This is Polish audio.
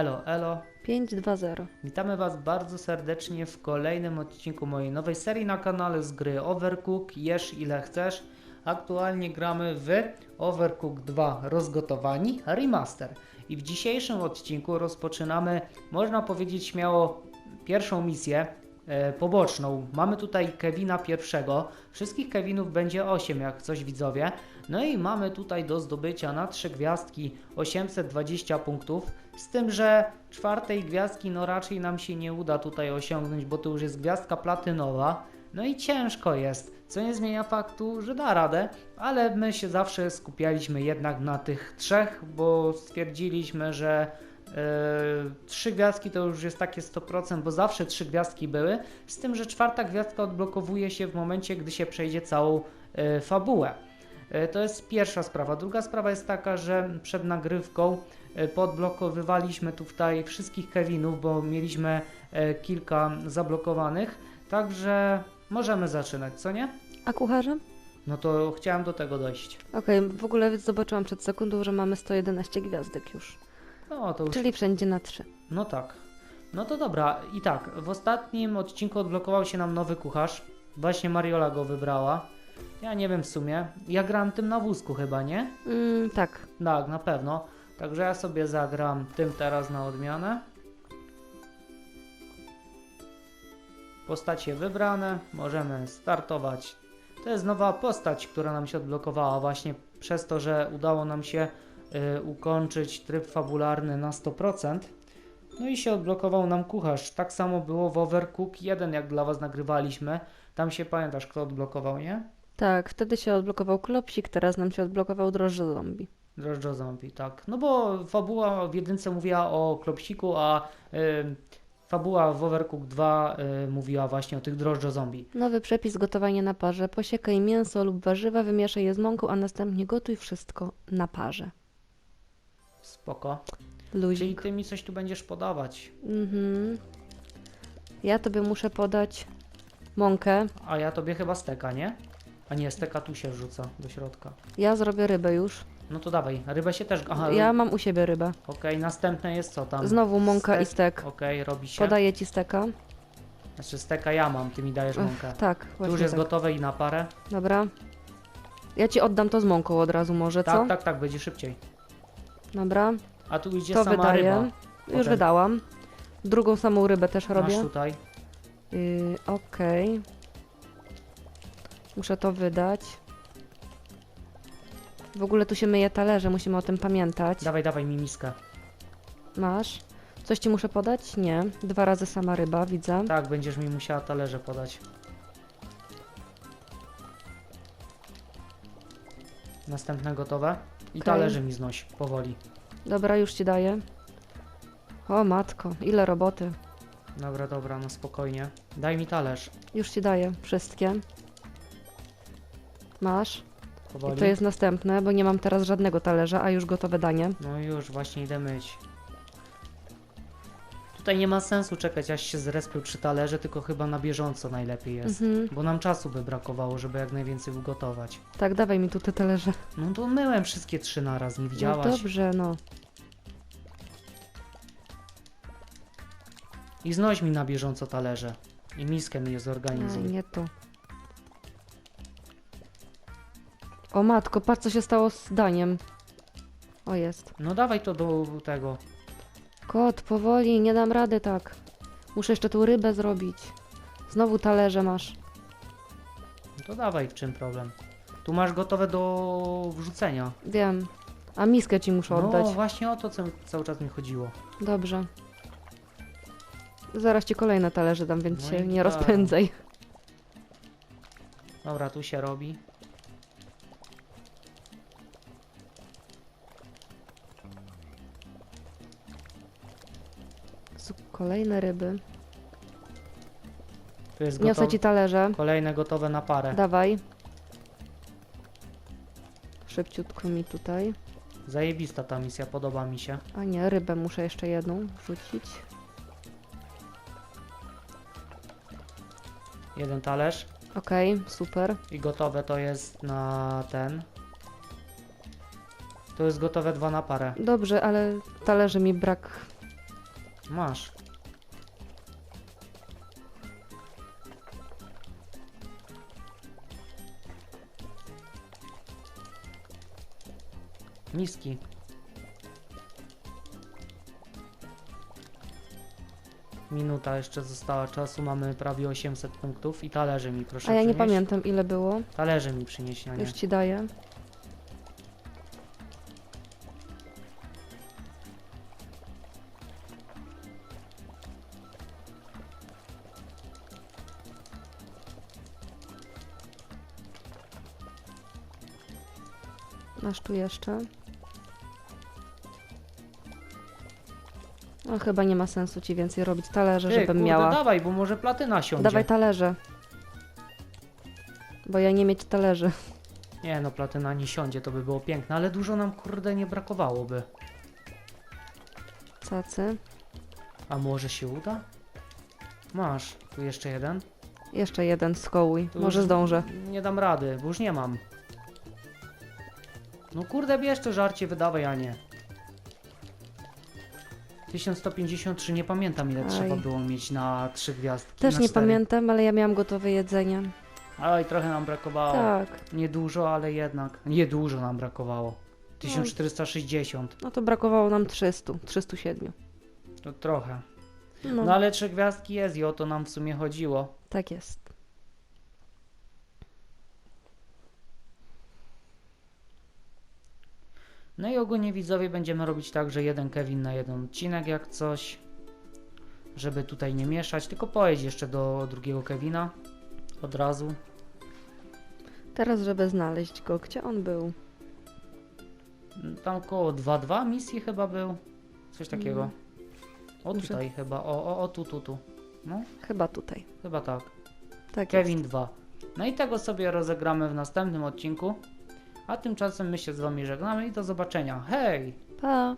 Elo, elo. 5-2-0. Witamy Was bardzo serdecznie w kolejnym odcinku mojej nowej serii na kanale z gry Overcook. Jesz ile chcesz. Aktualnie gramy w Overcook 2 Rozgotowani Remaster. I w dzisiejszym odcinku rozpoczynamy, można powiedzieć śmiało, pierwszą misję poboczną. Mamy tutaj Kevina pierwszego. Wszystkich Kevinów będzie 8, jak coś widzowie. No i mamy tutaj do zdobycia na 3 gwiazdki 820 punktów. Z tym, że czwartej gwiazdki no raczej nam się nie uda tutaj osiągnąć, bo to już jest gwiazdka platynowa. No i ciężko jest, co nie zmienia faktu, że da radę, ale my się zawsze skupialiśmy jednak na tych trzech, bo stwierdziliśmy, że e, trzy gwiazdki to już jest takie 100%, bo zawsze trzy gwiazdki były, z tym, że czwarta gwiazdka odblokowuje się w momencie, gdy się przejdzie całą e, fabułę. E, To jest pierwsza sprawa. Druga sprawa jest taka, że przed nagrywką podblokowywaliśmy tutaj wszystkich Kevinów, bo mieliśmy kilka zablokowanych, także możemy zaczynać, co nie? A kucharzem? No to chciałem do tego dojść. Okej, w ogóle zobaczyłam przed sekundą, że mamy 111 gwiazdek już. No to już. Czyli wszędzie na 3. No tak. No to dobra. I tak, w ostatnim odcinku odblokował się nam nowy kucharz. Właśnie Mariola go wybrała. Ja nie wiem w sumie. Ja grałem tym na wózku chyba, nie? Mm, tak. Tak, na pewno. Także ja sobie zagram tym teraz na odmianę. Postacie wybrane, możemy startować. To jest nowa postać, która nam się odblokowała właśnie przez to, że udało nam się y, ukończyć tryb fabularny na 100%. No i się odblokował nam kucharz. Tak samo było w Overcook 1, jak dla Was nagrywaliśmy. Tam się pamiętasz, kto odblokował, nie? Tak, wtedy się odblokował klopsik, teraz nam się odblokował drożdże zombie. Drożdżo zombie, tak. No bo fabuła w jedynce mówiła o klopsiku, a y, fabuła w Overcook 2 y, mówiła właśnie o tych drożdżo zombie. Nowy przepis gotowania na parze. Posiekaj mięso lub warzywa, wymieszaj je z mąką, a następnie gotuj wszystko na parze. Spoko. Czyli Luzik. ty mi coś tu będziesz podawać, Mhm. Ja tobie muszę podać mąkę. a ja tobie chyba steka, nie? A nie, steka tu się wrzuca do środka. Ja zrobię rybę już. No to dawaj, rybę się też... Aha, Ja mam u siebie rybę. okej, następne jest co tam? Znowu mąka i Stek. Okej, robi się. Podaję ci steka. Znaczy steka ja mam, ty mi dajesz Ech, mąkę. Tak, Tu już właśnie jest tak. gotowe i na parę. Dobra. Ja ci oddam to z mąką od razu może, co? Tak, tak, tak, będzie szybciej. Dobra. A tu idzie To sama wydaję. ryba. Już Potem. wydałam. Drugą samą rybę też Masz robię. tutaj. Yy, Okej. Muszę to wydać. W ogóle tu się myje talerze, musimy o tym pamiętać. Dawaj, dawaj mi miskę. Masz. Coś ci muszę podać? Nie. Dwa razy sama ryba, widzę. Tak, będziesz mi musiała talerze podać. Następne gotowe. I Okej. talerze mi znoś, powoli. Dobra, już ci daję. O matko, ile roboty. Dobra, dobra, no spokojnie. Daj mi talerz, Już ci daję wszystkie. Masz. Powoli. I to jest następne, bo nie mam teraz żadnego talerza, a już gotowe danie. No już, właśnie idę myć. Tutaj nie ma sensu czekać, aż się zrespią trzy talerze, tylko chyba na bieżąco najlepiej jest. Mhm. Bo nam czasu by brakowało, żeby jak najwięcej ugotować. Tak, dawaj mi tu te talerze. No to myłem wszystkie trzy naraz, nie No widziałaś? dobrze, no. I znoś mi na bieżąco talerze. I miskę mi je Aj, zorganizuj. nie to. O matko, patrz co się stało z daniem. O jest. No dawaj to do tego. Kot, powoli, nie dam rady tak. Muszę jeszcze tą rybę zrobić. Znowu talerze masz. No to dawaj, w czym problem? Tu masz gotowe do wrzucenia. Wiem. A miskę ci muszę oddać. No właśnie o to co, cały czas mi chodziło. Dobrze. Zaraz ci kolejne talerze dam, więc No się i nie tak. rozpędzaj. Dobra, tu się robi. Kolejne ryby. Tu jest Niosę gotowe. ci talerze. Kolejne gotowe na parę. Dawaj. Szybciutko mi tutaj. Zajebista ta misja, podoba mi się. A nie, rybę muszę jeszcze jedną wrzucić. Jeden talerz Okej, super. i gotowe to jest na ten. To jest gotowe dwa na parę. Dobrze, ale talerzy mi brak. Masz. Miski. Minuta jeszcze została czasu, mamy prawie 800 punktów i talerze mi proszę A ja nie przynieść. pamiętam ile było. Talerze mi przynieść, a nie. Już ci daję. Masz tu jeszcze. No chyba nie ma sensu ci więcej robić talerze, Ty, żebym kurde, miała. dawaj, bo może platyna siądzie. Dawaj talerze. Bo ja nie mieć talerzy. Nie no, platyna nie siądzie, to by było piękne, ale dużo nam kurde nie brakowałoby. Cacy. A może się uda? Masz, tu jeszcze jeden. Jeszcze jeden skołuj. Tu Może już zdążę. Nie dam rady, bo już nie mam. No kurde, bierz to żarcie, wydawaj, a nie. 1153, nie pamiętam ile trzeba było mieć na trzy gwiazdki. Też na nie cztery. pamiętam, ale ja miałam gotowe jedzenie. Oj, trochę nam brakowało. Tak. Nie dużo, ale jednak. Nie dużo nam brakowało. 1460, No to brakowało nam 300. 307. to trochę. No, No ale trzy gwiazdki jest i o to nam w sumie chodziło. tak jest. No i ogólnie widzowie będziemy robić tak, że jeden Kevin na jeden odcinek jak coś. Żeby tutaj nie mieszać, tylko pojedź jeszcze do drugiego Kevina. Od razu. Teraz, żeby znaleźć go, gdzie on był? Tam około 2-2 misji chyba był. Coś takiego. Mm. O Muszę- tutaj chyba, o, o, o tu, tu, tu. No, Chyba tutaj. chyba tak. Tak Kevin jest. 2. No i tego sobie rozegramy w następnym odcinku. A tymczasem my się z wami żegnamy i do zobaczenia. Hej! Pa!